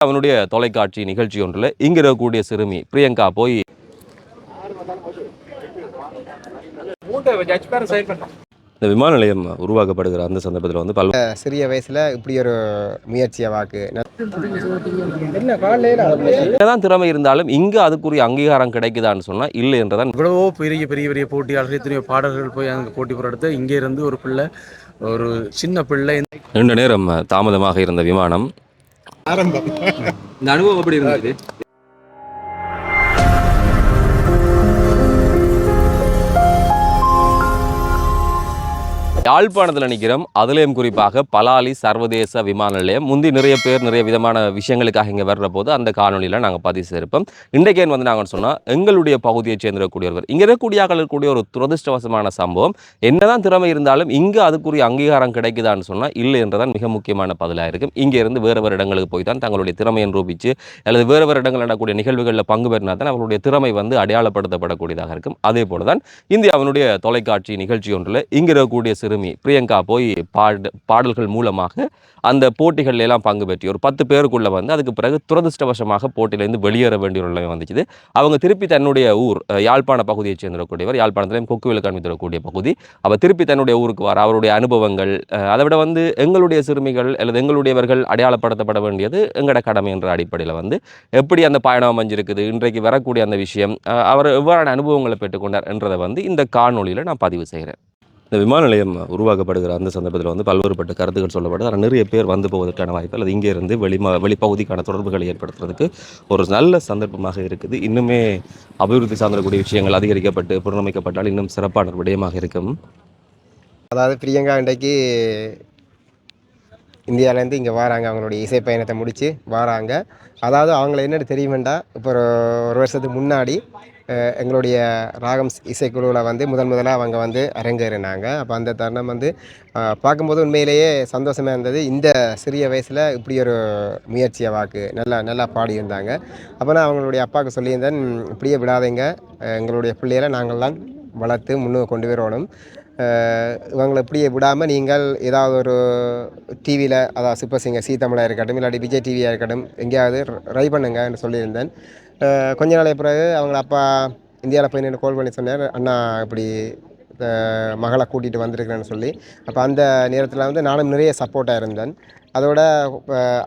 அவனுடைய தொலைக்காட்சி நிகழ்ச்சி ஒன்றில் இங்க இருக்கக்கூடிய சிறுமி பிரியங்கா போய் இந்த விமான நிலையம் உருவாக்கப்படுகிற அந்த சந்தர்ப்பத்தில் வந்து பல்வேறு சிறிய வயசுல இப்படி ஒரு முயற்சியை வாக்கு. என்னதான் திறமை இருந்தாலும் இங்க அதுக்குரிய அங்கீகாரம் கிடைக்குதான்னு சொன்னா இல்லை என்றதான். இவ்வளவோ பெரிய பெரிய பெரிய போட்டியாளர்கள் எத்தனையோ பாடல்கள் போய் அங்கே போட்டி போகிற இடத்த இங்கே இருந்து ஒரு பிள்ளை ஒரு சின்ன பிள்ளை. நீண்ட நேரம் தாமதமாக இருந்த விமானம் ஆரம்பம். இந்த அனுபவம் எப்படி இருந்தது? யாழ்ப்பாணத்தில் நிற்கிறோம் அதுலேயும் குறிப்பாக பலாலி சர்வதேச விமான நிலையம். முந்தி நிறைய பேர் நிறைய விதமான விஷயங்களுக்காக இங்கே வர்ற போது அந்த காணொலியில் நாங்கள் பதிவு செய்திருப்போம். இன்றைக்கு வந்து நாங்கள் சொன்னால் எங்களுடைய பகுதியைச் சேர்ந்திருக்கக்கூடியவர் இங்கே இருக்கக்கூடிய இருக்கக்கூடிய ஒரு துரதிருஷ்டவசமான சம்பவம். என்னதான் திறமை இருந்தாலும் இங்கே அதுக்குரிய அங்கீகாரம் கிடைக்குதான்னு சொன்னால் இல்லை என்றதான் மிக முக்கியமான பதிலாக இருக்கும். இங்கே இருந்து வேறு வேறு இடங்களுக்கு போய் தான் தங்களுடைய திறமையை நிரூபித்து அல்லது வேறு வேறு இடங்கள் நடக்கூடிய நிகழ்வுகளில் பங்கு பெறினா தான் அவர்களுடைய திறமை வந்து அடையாளப்படுத்தப்படக்கூடியதாக இருக்கும். அதே போல தான் இந்தியாவினுடைய தொலைக்காட்சி நிகழ்ச்சி ஒன்றில் இங்கே இருக்கக்கூடிய சிறுமி பிரியங்கா போய் பாடு பாடல்கள் மூலமாக அந்த போட்டிகள் எல்லாம் பங்கு பெற்றி ஒரு பத்து பேருக்குள்ளே வந்து அதுக்கு பிறகு துரதிருஷ்டவசமாக போட்டியிலேருந்து வெளியேற வேண்டிய ஒரு நிலைமை வந்துச்சு. அவங்க திருப்பி தன்னுடைய ஊர் யாழ்ப்பாண பகுதியைச் சேர்ந்திருக்கக்கூடியவர் யாழ்ப்பாணத்திலையும் கொக்குவில் காண்பித்திருக்கக்கூடிய பகுதி. அவர் திருப்பி தன்னுடைய ஊருக்கு வர அவருடைய அனுபவங்கள் அதை விட வந்து எங்களுடைய சிறுமிகள் அல்லது எங்களுடையவர்கள் அடையாளப்படுத்தப்பட வேண்டியது எங்களோட கடமை என்ற அடிப்படையில் வந்து எப்படி அந்த பயணம் அமைஞ்சிருக்குது இன்றைக்கு வரக்கூடிய அந்த விஷயம் அவர் எவ்வாறான அனுபவங்களை பெற்றுக்கொண்டார் என்றதை வந்து இந்த காணொலியில் நான் பதிவு செய்கிறேன் இந்த விமான நிலையம் உருவாக்கப்படுகிற அந்த சந்தர்ப்பத்தில் வந்து பல்வேறுபட்ட கருத்துக்கள் சொல்லப்படுது ஆனால் நிறைய பேர் வந்து போவதற்கான வாய்ப்பு அல்லது இங்கே இருந்து வெளிமா வெளிப்பகுதிக்கான தொடர்புகளை ஏற்படுத்துறதுக்கு ஒரு நல்ல சந்தர்ப்பமாக இருக்குது. இன்னுமே அபிவிருத்தி சார்ந்தக்கூடிய விஷயங்கள் அதிகரிக்கப்பட்டு புனரமைக்கப்பட்டால் இன்னும் சிறப்பான விடயமாக இருக்கும். அதாவது பிரியங்கா இன்றைக்கு இந்தியாவிலேருந்து இங்கே வராங்க. அவங்களுடைய இசை பயணத்தை முடித்து வராங்க. அதாவது அவங்கள என்னென்னு தெரியுமெண்டா? இப்போ ஒரு ஒரு வருஷத்துக்கு முன்னாடி எங்களுடைய ராகம் இசைக்குழுவில் வந்து முதன் முதலாக அவங்க வந்து அரங்கேறினாங்க. அப்போ அந்த தருணம் வந்து பார்க்கும்போது உண்மையிலேயே சந்தோஷமாக இருந்தது. இந்த சிறிய வயசில் இப்படி ஒரு முயற்சியை வாக்கு நல்லா நல்லா பாடியிருந்தாங்க. அப்போ நான் அவங்களுடைய அப்பாவுக்கு சொல்லியிருந்தேன் இப்படியே விடாதீங்க. எங்களுடைய பிள்ளைகளை நாங்கள்லாம் வளர்த்து முன்னுக்கு கொண்டு வரணும். இவங்களை இப்படியே விடாமல் நீங்கள் ஏதாவது ஒரு டிவியில் அதாவது சூப்பர் சிங்கர் சீ தமிழாக இருக்கட்டும் இல்லாட்டி விஜய் டிவியாக இருக்கட்டும் எங்கேயாவது ட்ரை பண்ணுங்கன்னு சொல்லியிருந்தேன். கொஞ்ச நாளை பிறகு அவங்க அப்பா இந்தியாவில் போய் நின்று கால் பண்ணி சொன்னார் அண்ணா இப்படி மகளை கூட்டிகிட்டு வந்திருக்கிறேன்னு சொல்லி. அப்போ அந்த நேரத்தில் வந்து நானும் நிறைய சப்போர்ட்டாக இருந்தேன். அதோட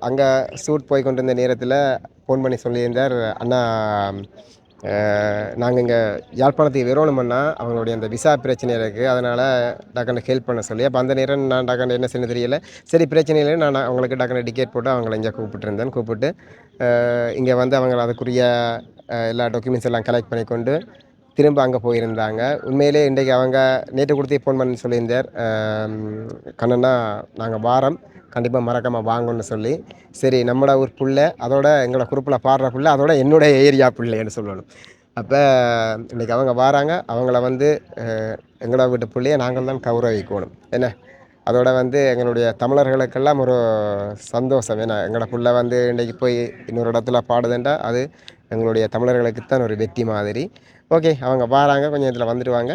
அங்கே ஷூட் போய் கொண்டிருந்த நேரத்தில் ஃபோன் பண்ணி சொல்லியிருந்தார் அண்ணா நாங்கள் இங்கே யாழ்ப்பாணத்துக்கு வரணுமன்னா அவங்களுடைய அந்த விசா பிரச்சனை இருக்குது அதனால் டக்குன்னு ஹெல்ப் பண்ண சொல்லி அப்போ அந்த நேரம் நான் டக்குன்னு என்ன செய்யணும் தெரியல. சரி பிரச்சனை இல்லை நான் அவங்களுக்கு டக்குன்னு டிக்கெட் போட்டு அவங்கள இங்கே கூப்பிட்டுருந்தேன். கூப்பிட்டு இங்கே வந்து அவங்க அதுக்குரிய எல்லா டாக்குமெண்ட்ஸ் எல்லாம் கலெக்ட் பண்ணி கொண்டு திரும்ப அங்கே போயிருந்தாங்க. உண்மையிலே இன்றைக்கு அவங்க நேற்று கொடுத்து ஃபோன் பண்ணி சொல்லியிருந்தார். கண்ணன்னா கண்ணனா நாங்கள் வாரம் கண்டிப்பாக மறக்காமல் வாங்கன்னு சொல்லி. சரி நம்மளோட ஒரு பிள்ளை அதோட எங்களோட குரூப்பில் பாடுற பிள்ளை அதோட என்னோட ஏரியா பிள்ளைன்னு சொல்லணும். அப்போ இன்றைக்கி அவங்க வராங்க. அவங்கள வந்து எங்களோட வீட்டு பிள்ளையை நாங்கள் தான் கௌரவிக்கணும். என்ன? அதோட வந்து எங்களுடைய தமிழர்களுக்கெல்லாம் ஒரு சந்தோஷம். ஏன்னா எங்களோட பிள்ளை வந்து இன்றைக்கி போய் இன்னொரு இடத்துல பாடுதுண்டா அது எங்களுடைய தமிழர்களுக்கு தான் ஒரு வெற்றி மாதிரி. ஓகே அவங்க வராங்க கொஞ்சம் இதில் வந்துடுவாங்க.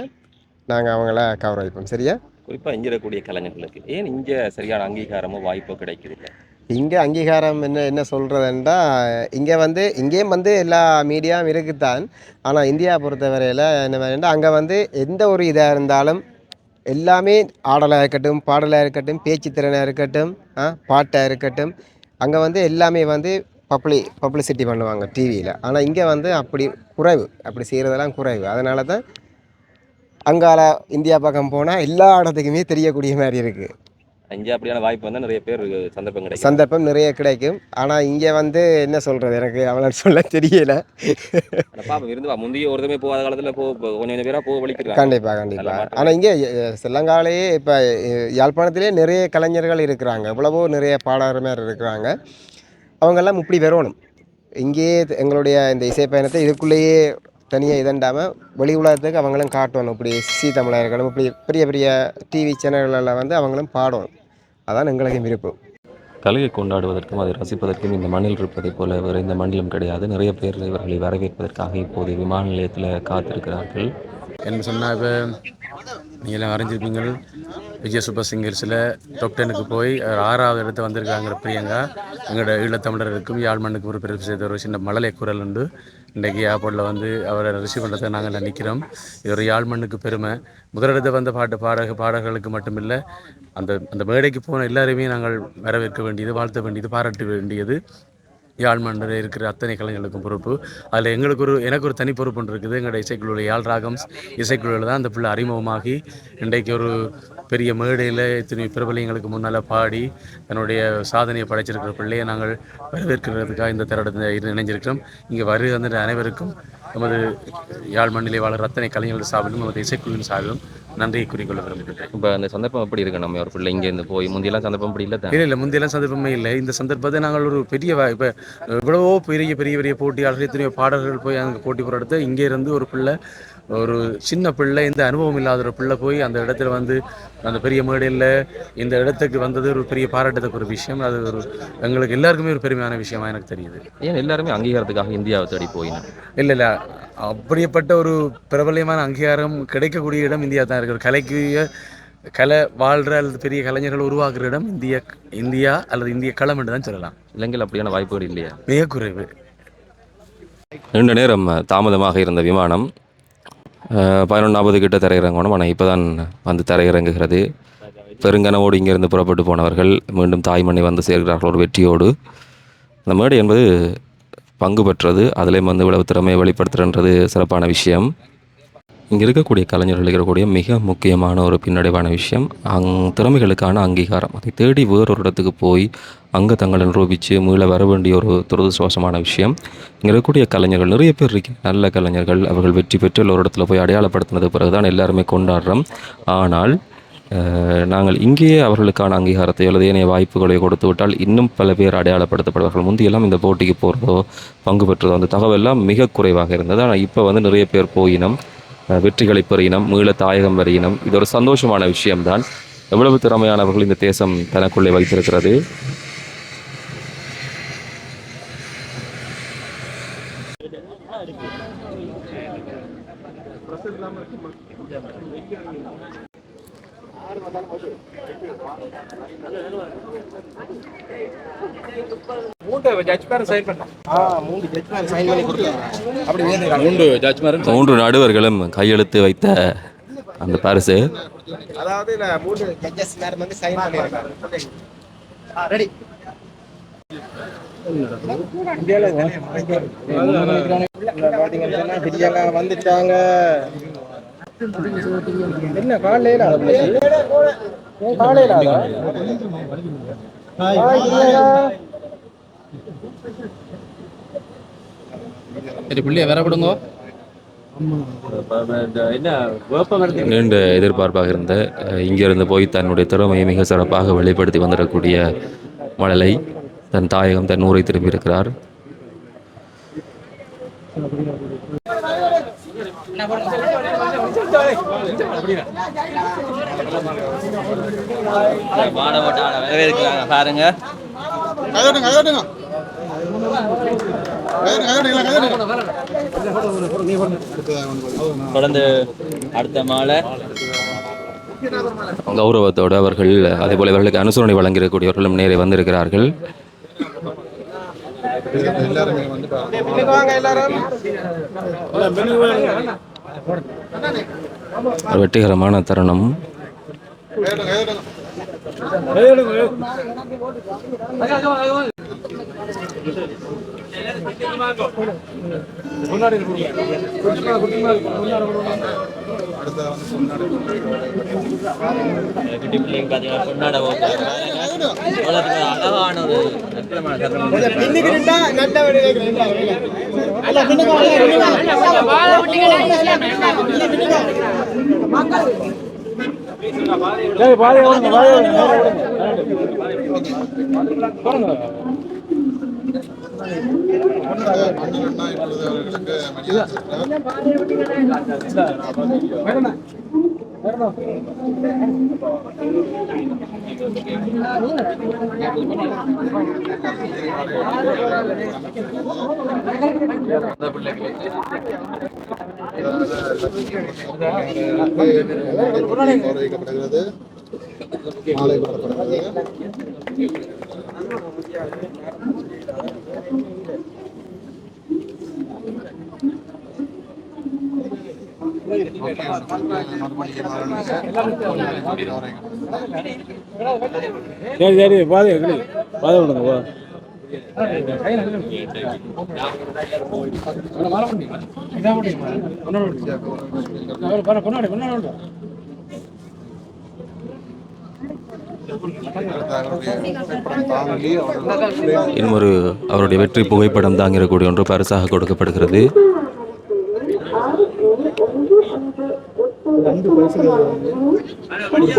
நாங்கள் அவங்கள கௌரவிப்போம் சரியா? குறிப்பாக இங்கே இருக்கக்கூடிய கலைஞர்களுக்கு ஏன் இங்கே சரியான அங்கீகாரமோ வாய்ப்போ கிடைக்குது இங்கே அங்கீகாரம் என்ன என்ன சொல்கிறதுன்றா இங்கே வந்து இங்கேயும் வந்து எல்லா மீடியாவும் இருக்குத்தான். ஆனால் இந்தியா பொறுத்தவரையில் என்ன வேணும்னா அங்கே வந்து எந்த ஒரு இதாக இருந்தாலும் எல்லாமே ஆடலாக இருக்கட்டும் பாடலாக இருக்கட்டும் பேச்சு திறனாக இருக்கட்டும் பாட்டாக இருக்கட்டும் அங்கே வந்து எல்லாமே வந்து பப்ளி பப்ளிசிட்டி பண்ணுவாங்க டிவியில் ஆனால் இங்கே வந்து அப்படி குறைவு. அப்படி செய்கிறதெல்லாம் குறைவு. அதனால தான் அங்கால இந்தியா பக்கம் போனால் எல்லா இடத்துக்குமே தெரியக்கூடிய மாதிரி இருக்குது இங்கே அப்படியான வாய்ப்பு வந்து நிறைய பேர் சந்தர்ப்பம் கிடைக்கும். சந்தர்ப்பம் நிறைய கிடைக்கும். ஆனால் இங்கே வந்து என்ன சொல்கிறது எனக்கு அவ்வளோ சொல்ல தெரியல. பாப்பா இருந்து முந்தைய ஒருத்தமே போகாத காலத்தில் போ கொஞ்சம் கொஞ்சம் பேராக போக வலிக்கிறாங்க கண்டிப்பாக கண்டிப்பாக. ஆனால் இங்கே ஸ்ரீலங்காவிலேயே இப்போ யாழ்ப்பாணத்திலே நிறைய கலைஞர்கள் இருக்கிறாங்க. எவ்வளவோ நிறைய பாடகர் இருக்கிறாங்க. அவங்கெல்லாம் இப்படி வரணும் இங்கேயே எங்களுடைய இந்த இசை பயணத்தை இதுக்குள்ளேயே தனியாக இதண்டாமல் வெளி உலகத்துக்கு அவங்களும் காட்டணும் இப்படி சி தமிழாக இருக்கணும் இப்படி பெரிய பெரிய டிவி சேனல்களில் வந்து அவங்களும் பாடணும் அதான் எங்களுக்கு விருப்பம் கலையை கொண்டாடுவதற்கும் அதை ரசிப்பதற்கும் இந்த மண்ணில் இருப்பதைப் போல வேறு இந்த மண்ணிலும் கிடையாது. நிறைய பேர் இவர்களை வரவேற்பதற்காக இப்போது விமான நிலையத்தில் காத்திருக்கிறார்கள். என்ன சொன்னால் இப்போ நீங்களாம் எல்லாம் விஜய் சூப்பர் சிங்கர்ஸில் டாப் டெனுக்கு போய் ஆறாவது இடத்த வந்திருக்காங்கிற பிரியங்கா எங்களோட ஈழத்தமிழருக்கும் யாழ்மண்ணுக்கு ஒரு பிறப்பு செய்த ஒரு சின்ன மழலை குரல் உண்டு. இன்றைக்கி ஏர்போர்ட்டில் வந்து அவரை ரிசீவ் பண்ணுறதை நாங்கள் நிற்கிறோம் இது ஒரு யாழ்மண்ணுக்கு பெருமை. முதலிடத்தை வந்த பாட்டு பாடக பாடகர்களுக்கு மட்டுமில்லை அந்த அந்த மேடைக்கு போன எல்லாருமே நாங்கள் வரவேற்க வேண்டியது வாழ்த்த வேண்டியது பாராட்ட வேண்டியது. யாழ்மண்டில் இருக்கிற அத்தனை கலைஞர்களுக்கும் பொறுப்பு. அதில் எங்களுக்கு ஒரு எனக்கு ஒரு தனி பொறுப்பு ஒன்று இருக்குது. எங்களோட இசைக்குழுவில் யாழ் ராகம்ஸ் இசைக்குழுவில் தான் அந்த பிள்ளை அறிமுகமாகி இன்றைக்கு ஒரு பெரிய மேடையில் இத்தனை பிரபலியங்களுக்கு முன்னால் பாடி தன்னுடைய சாதனையை படைச்சிருக்கிற பிள்ளையை நாங்கள் வரவேற்கிறதுக்காக இந்த தருணத்தில் இணைஞ்சிருக்கிறோம். இங்கே வருகிற அனைவருக்கும் நமது யாழ் மண்ணிலே வாழ்கிற அத்தனை கலைஞர்கள் சார்பிலும் நமது இசைக்குழுவின் சார்பிலும் நன்றியை குறிக்கொள்ள விரும்புகிறேன். இப்போ அந்த சந்தர்ப்பம் எப்படி இருக்கு? நம்ம ஒரு பிள்ளை இங்கேருந்து போய் முந்தியெல்லாம் சந்தர்ப்பம் அப்படி இல்லை இல்லை இல்லை முந்தையெல்லாம் சந்தர்ப்பமே இல்லை. இந்த சந்தர்ப்பத்தை நாங்கள் ஒரு பெரிய இப்போ இவ்வளவோ பெரிய பெரிய பெரிய போட்டியாளர்கள் எத்தனையோ பாடல்கள் போய் அங்கே போட்டி போகிற இடத்த இங்கே இருந்து ஒரு பிள்ளை ஒரு சின்ன பிள்ளை இந்த அனுபவம் இல்லாத ஒரு பிள்ளை போய் அந்த இடத்துல வந்து அந்த பெரிய மேடையில் இந்த இடத்துக்கு வந்தது ஒரு பெரிய பாராட்டத்துக்கு ஒரு விஷயம். அது ஒரு எங்களுக்கு எல்லாருக்குமே ஒரு பெருமையான விஷயமா எனக்கு தெரியுது. ஏன் எல்லாருமே அங்கீகாரத்துக்காக இந்தியாவை தேடி போயினா இல்லை இல்லை. அப்படிப்பட்ட ஒரு பிரபலியமான அங்கீகாரம் கிடைக்கக்கூடிய இடம் இந்தியா தான் இருக்குது கலைக்கு கலை வாழ்கிற அல்லது பெரிய கலைஞர்கள் உருவாக்குற இடம் இந்திய இந்தியா அல்லது இந்திய களம் என்று தான் சொல்லலாம். இலங்கையில் அப்படியான வாய்ப்புகள் இல்லையா? மிக குறைவு. நீண்ட நேரம் தாமதமாக இருந்த விமானம் அஹ், பதினொன்றாவது கிட்ட தரையிறங்கணும் ஆனால் இப்போ தான் வந்து தரையிறங்குகிறது பெருங்கனவோடு இங்கிருந்து புறப்பட்டு போனவர்கள் மீண்டும் தாய்மண்ணை வந்து சேர்கிறார்கள் ஒரு வெற்றியோடு. அந்த மேடை என்பது பங்கு பெற்றது. அதிலேயும் வந்து இவ்வளவு திறமையை வெளிப்படுத்துறன்றது சிறப்பான விஷயம். இங்கே இருக்கக்கூடிய கலைஞர்கள் இருக்கக்கூடிய மிக முக்கியமான ஒரு பின்னடைவான விஷயம் அங் திறமைகளுக்கான அங்கீகாரம். அதை தேடி வேறொரு இடத்துக்கு போய் அங்கே தங்களை நிரூபித்து மீள வர வேண்டிய ஒரு துரதிருஷ்டவசமான விஷயம். இங்கே இருக்கக்கூடிய கலைஞர்கள் நிறைய பேர் இருக்கு நல்ல கலைஞர்கள் அவர்கள் வெற்றி பெற்று ஒரு இடத்துல போய் அடையாளப்படுத்தினது பிறகு தான் எல்லாருமே கொண்டாடுறோம். ஆனால் நாங்கள் இங்கேயே அவர்களுக்கான அங்கீகாரத்தை அல்லது ஏனைய வாய்ப்புகளை கொடுத்து விட்டால் இன்னும் பல பேர் அடையாளப்படுத்தப்படுவார்கள். முந்தியெல்லாம் இந்த போட்டிக்கு போகிறதோ பங்கு பெற்றதோ அந்த தகவல்லாம் மிக குறைவாக இருந்தது. ஆனால் இப்போ வந்து நிறைய பேர் போயினம். வெற்றிகளை பெறினம் மீள தாயகம் வரையினம் இது ஒரு சந்தோஷமான விஷயம்தான். எவ்வளவு திறமையானவர்கள் இந்த தேசம் தனக்குள்ளே வைத்திருக்கிறது. மூன்று நடுவர்களும் கையெழுத்து வைத்த அந்த பரிசு. அதாவது ஜட்ஜஸ் நேரம் வந்து சைன் பண்ணியிருக்காங்க ரெடி வந்துட்டாங்க என்ன காலையில? காலையில சரி பிள்ளைய வேற விடுங்க நீண்ட எதிர்பார்ப்பாக இருந்த இங்கிருந்து போய் தன்னுடைய திறமையை மிக சிறப்பாக வெளிப்படுத்தி வந்துடக்கூடிய மழலை தன் தாயகம் தன் ஊரை திரும்பி வரவேற்கிறாங்க பாருங்க தொடர்ந்து அடுத்த மாலை. கௌரவத்தோடு அவர்கள் அதேபோல் இவர்களுக்கு அனுசரணை வழங்கியிருக்கக்கூடியவர்களும் நேரே வந்திருக்கிறார்கள். ஒரு வெற்றிகரமான தருணம். குட்டி டிப்ளிங் பார்த்தீங்கன்னா பொன்னாடை உலகத்துக்கு அழகான ஒரு அற்புதமான சத்திரமான பாதை பாதை பாதை கௌரவிக்கப்படுகிறது மாலை போடப்படுகிறது சரி சரி பாது பாதை விடுங்க போ இன்னும் அவருடைய வெற்றி புகைப்படம் தாங்கிறக்கூடிய ஒன்று பரிசாக கொடுக்கப்படுகிறது. பத்து பைசா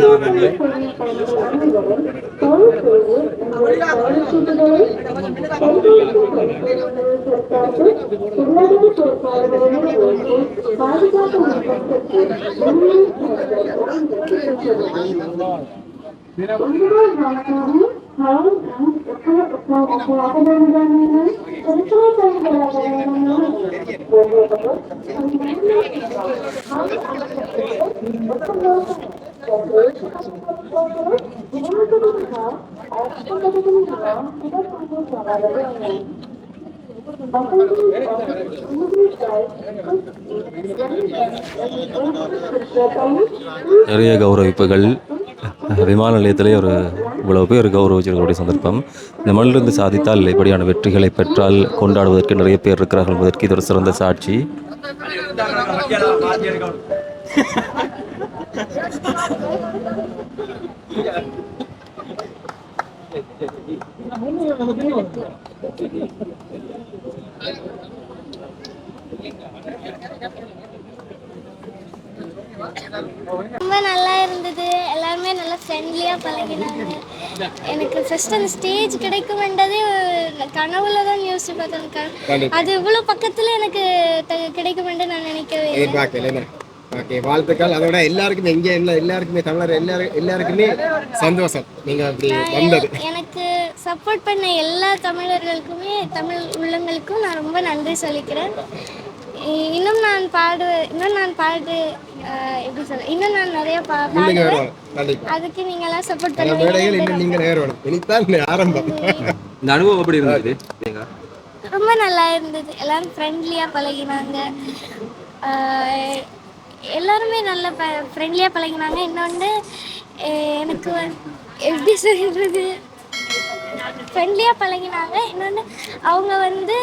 பாதுகாப்பு நிறைய கௌரவிப்புகள். விமான நிலையத்திலே ஒரு இவ்வளவு பேர் கௌரவிச்சிருக்கக்கூடிய சந்தர்ப்பம். இந்த மண்ணிலிருந்து சாதித்தால் இப்படியான வெற்றிகளை பெற்றால் கொண்டாடுவதற்கு நிறைய பேர் இருக்கிறார்கள் என்பதற்கு இது ஒரு சிறந்த சாட்சி. ரொம்ப நல்லா இருந்தது. எல்லாருமே நல்லா ஃப்ரெண்ட்லியாக பழகினாங்க. எனக்கு ஃபர்ஸ்ட் அந்த ஸ்டேஜ் கிடைக்குமென்றதே கனவுல தான் யோசிச்சு பார்த்தேன். அது இவ்வளோ பக்கத்தில் எனக்கு கிடைக்குமென்று நான் நினைக்கவே இல்லை. எதிர்பார்க்கல ஓகே வாழ்த்துக்கள். அதோட எல்லாருக்குமே இங்கே எல்லா எல்லாருக்குமே தமிழர் எல்லாரும் எல்லாருக்குமே சந்தோஷம். நீங்க அப்படி வந்தது. எனக்கு சப்போர்ட் பண்ண எல்லா தமிழர்களுக்குமே தமிழ் உள்ளங்களுக்கும் நான் ரொம்ப நன்றி சொல்லிக்கிறேன். இன்னும் நான் பாடு இன்னும் நான் பாடு எப்படி சொல்ல இன்னும் நான் நிறைய பா நீங்க பாடுவேன். அதுக்கு நீங்களாம் சப்போர்ட் பல மேடைகள் இன்னும் நீங்கள் ஏறணும். இனித்தான் ஆரம்பம். இந்த அனுபவம் எப்படி இருந்தது? ரொம்ப நல்லா இருந்தது. எல்லாரும் ஃப்ரெண்ட்லியாக பழகினாங்க. எல்லாருமே நல்ல ப ஃப்ரெண்ட்லியாக பழகினாங்க. இன்னொன்று எனக்கு வந்து எப்படி சொல்கிறது ஃப்ரெண்ட்லியாக பழகினாங்க. இன்னொன்று அவங்க வந்து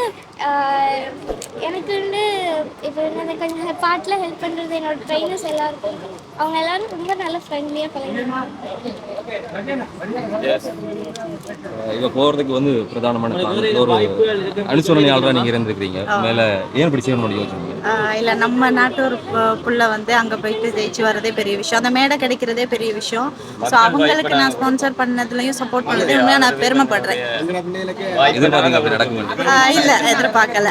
எனக்கு வந்து இப்போ என்னது கொஞ்சம் பாட்டில் ஹெல்ப் பண்ணுறது என்னோட ட்ரைனர்ஸ் எல்லாருக்கும். அவங்க எல்லாரும் ரொம்ப நல்ல ஃப்ரெண்ட்லியாக பழகினாங்க இவ போறதுக்கு வந்து பிரதானமான ஒரு அனுசரணையாளராக நீங்க இருந்திருக்கிறீங்க. மேல ஏன் இப்படி செய்யணும்னு யோசிச்சீங்க ஆஹ் இல்ல நம்ம நாட்டூர் புள்ள வந்து அங்க போயிட்டு ஜெயிச்சு வரதே பெரிய விஷயம். அந்த மேடை கிடைக்கிறதே பெரிய விஷயம். ஸோ அவங்களுக்கு நான் ஸ்பான்சர் பண்ணதுலயும் சப்போர்ட் பண்ணது உண்மையா நான் பெருமைப்படுறேன். எங்களோட இல்ல எதிர்பார்க்கல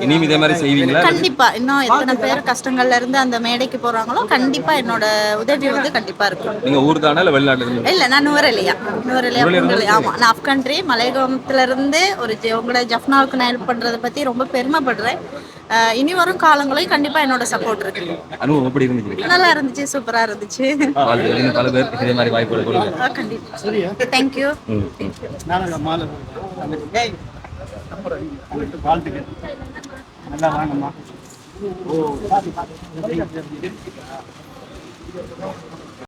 இனியும் இதே மாதிரி செய்வீங்களா? கண்டிப்பா. இன்னும் எத்தனை பேர் கஷ்டங்கள்ல இருந்து அந்த மேடைக்கு போறாங்களோ கண்டிப்பா என்னோட உதவி வந்து கண்டிப்பா இருக்கும். நீங்க ஊர் தானே இல்ல வெளிநாட்டுல இருந்து? இல்ல நான் நுவரெலியா. நுவரெலியா ஆமா. நான் அப் கண்ட்ரி மலையகத்துல இருந்து ஒரு ஜெ- உங்களோட ஜஃப்னாவுக்கு நான் ஹெல்ப் பண்றதை பத்தி ரொம்ப பெருமைப்படுறேன். இனி வரும் காலங்களையும் கண்டிப்பா என்னோட சப்போர்ட் இருக்கு. அனுபவம் எப்படி இருந்துச்சு? நல்லா இருந்துச்சு. சூப்பரா இருந்துச்சு. பல பேர் இதே மாதிரி வாய்ப்புகள் கொடுங்க ஆ, கண்டிப்பா. தேங்க்யூ ம், வாழ்த்துக்கள் நல்லா வாங்கம்மா. ஓ